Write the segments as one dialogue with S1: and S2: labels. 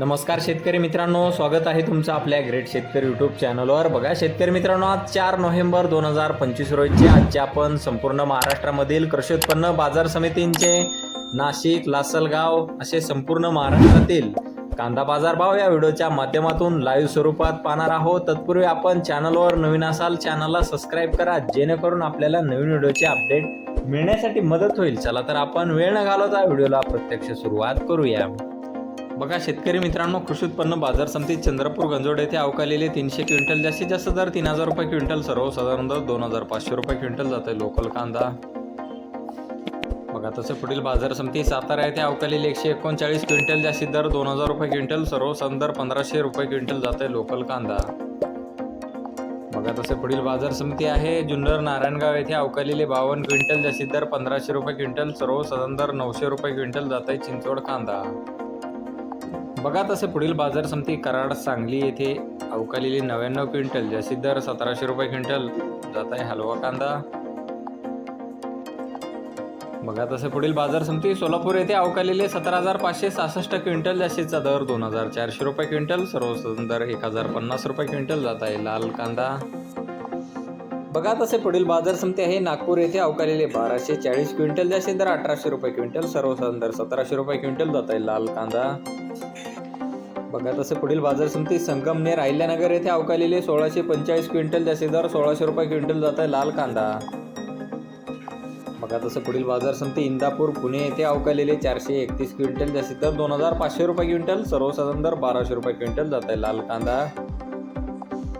S1: नमस्कार शेतकरी मित्रांनो स्वागत आहे तुमचं आपल्या ग्रेट शेतकरी यूट्यूब चॅनलवर बघा शेतकरी मित्रांनो आज चार नोव्हेंबर दोन हजार पंचवीस रोजीचे आजचे आपण संपूर्ण महाराष्ट्रामधील कृषी उत्पन्न बाजार समितींचे नाशिक लासलगाव असे संपूर्ण महाराष्ट्रातील कांदा बाजार भाव या व्हिडिओच्या माध्यमातून लाईव्ह स्वरूपात पाहणार आहोत. तत्पूर्वी आपण चॅनलवर नवीन असाल चॅनलला सबस्क्राईब करा जेणेकरून आपल्याला नवीन व्हिडिओचे अपडेट मिळण्यासाठी मदत होईल. चला तर आपण वेळ न घालवता व्हिडिओला प्रत्यक्ष सुरुवात करूया. बघा शेतकरी मित्रांनो कृषी उत्पन्न बाजार समिती चंद्रपूर गंजोड येथे अवकालेले तीनशे क्विंटल जास्तीत जास्त दर तीन हजार रुपये क्विंटल सर्वसाधारण दर दोन हजार पाचशे रुपये क्विंटल जाते लोकल कांदा. बघा तसे पुढील बाजार समिती सातारा येथे अवकालेले एकशे एकोणचाळीस क्विंटल जास्तीत दर दोन हजार रुपये क्विंटल सर्वसाधारण दर पंधराशे रुपये क्विंटल जाते लोकल कांदा. बघा तसे पुढील बाजार समिती आहे जुन्नर नारायणगाव येथे अवकालेले बावन्न क्विंटल जास्तीत दर पंधराशे रुपये क्विंटल सर्वसाधारण दर नऊशे रुपये क्विंटल जात आहे चिंचवड कांदा. बघा तसे पुढील बाजार समिती कराड सांगली येथे अवकालेली नव्याण्णव क्विंटल जास्तीत दर सतराशे रुपये क्विंटल जात आहे हलवा कांदा. बघा तसे पुढील बाजार समिती सोलापूर येथे अवकालेले सतरा हजार पाचशे सहासष्ट क्विंटल जास्तीचा दर दोन हजार चारशे रुपये क्विंटल सर्वसाधारण दर एक हजार पन्नास रुपये क्विंटल जात आहे लाल कांदा. बघा तसे पुढील बाजार समिती आहे नागपूर येथे अवकालेले बाराशे चाळीस क्विंटल जास्तीत दर अठराशे रुपये क्विंटल सर्वसाधारण दर सतराशे रुपये क्विंटल जात आहे लाल कांदा. बघा तसं पुढील बाजार समिती संगमनेर अहिल्यानगर येथे अवकालेले सोळाशे पंचेचाळीस क्विंटल जास्तीत दर सोळाशे रुपये क्विंटल जात आहे लाल कांदा. बघा तसं पुढील बाजार समिती इंदापूर पुणे येथे अवकालेले चारशे एकतीस क्विंटल जास्तीत दर दोन हजार पाचशे रुपये क्विंटल सर्वसाधारण दर बाराशे रुपये क्विंटल जात आहे लाल कांदा.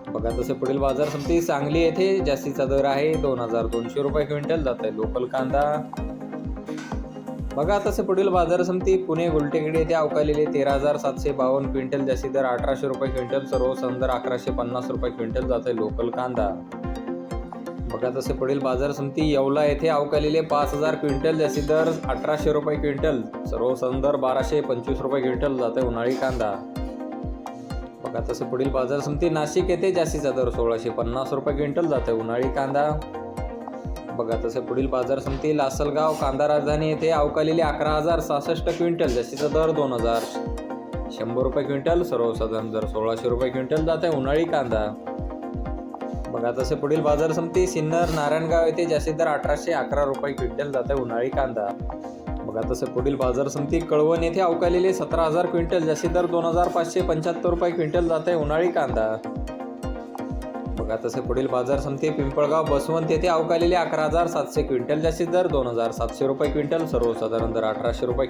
S1: बघा तसे पुढील बाजार समिती सांगली येथे जास्तीचा दर आहे दोन हजार दोनशे रुपये क्विंटल जात आहे लोकल कांदा. बघा तसे पुढील बाजार समिती पुणे गुलटेकडी येथे अवकालेले तेरा हजार सातशे बावन्न क्विंटल जास्ती दर अठराशे रुपये क्विंटल सर्व संदर अकराशे पन्नास रुपये क्विंटल जात आहे लोकल कांदा. बघा तसे पुढील बाजार समिती येवला येथे अवकालेले पाच हजार क्विंटल जास्ती दर अठराशे रुपये क्विंटल सर्व संदर बाराशे पंचवीस रुपये क्विंटल जात आहे उन्हाळी कांदा. बघा तसे पुढील बाजार समिती नाशिक येथे जास्तीचा दर सोळाशे पन्नास रुपये क्विंटल जात आहे उन्हाळी कांदा. बघा तसे पुढील बाजार समिती लासलगाव कांदा राजधानी येथे अवकालेले अकरा हजार सहासष्ट क्विंटल जास्तीचा दर दोन हजार शंभर रुपये क्विंटल सर्वसाधारण दर सोळाशे रुपये क्विंटल जात आहे उन्हाळी कांदा. बघा तसे पुढील बाजार समिती सिन्नर नारायणगाव येथे जास्तीत दर अठराशे अकरा रुपये क्विंटल जात आहे उन्हाळी कांदा. बघा तसे पुढील बाजार समिती कळवण येथे अवकालेले सतरा हजार क्विंटल जास्तीत दर दोन हजार पाचशे पंच्याहत्तर रुपये क्विंटल जात आहे उन्हाळी कांदा. बघा तसे पुढील बाजार समिती पिंपळगाव बसवंत येथे अवकालेले अकरा हजार सातशे क्विंटल जास्तीत दर दोन हजार सातशे रुपये क्विंटल सर्वसाधारण दर अठराशे रुपये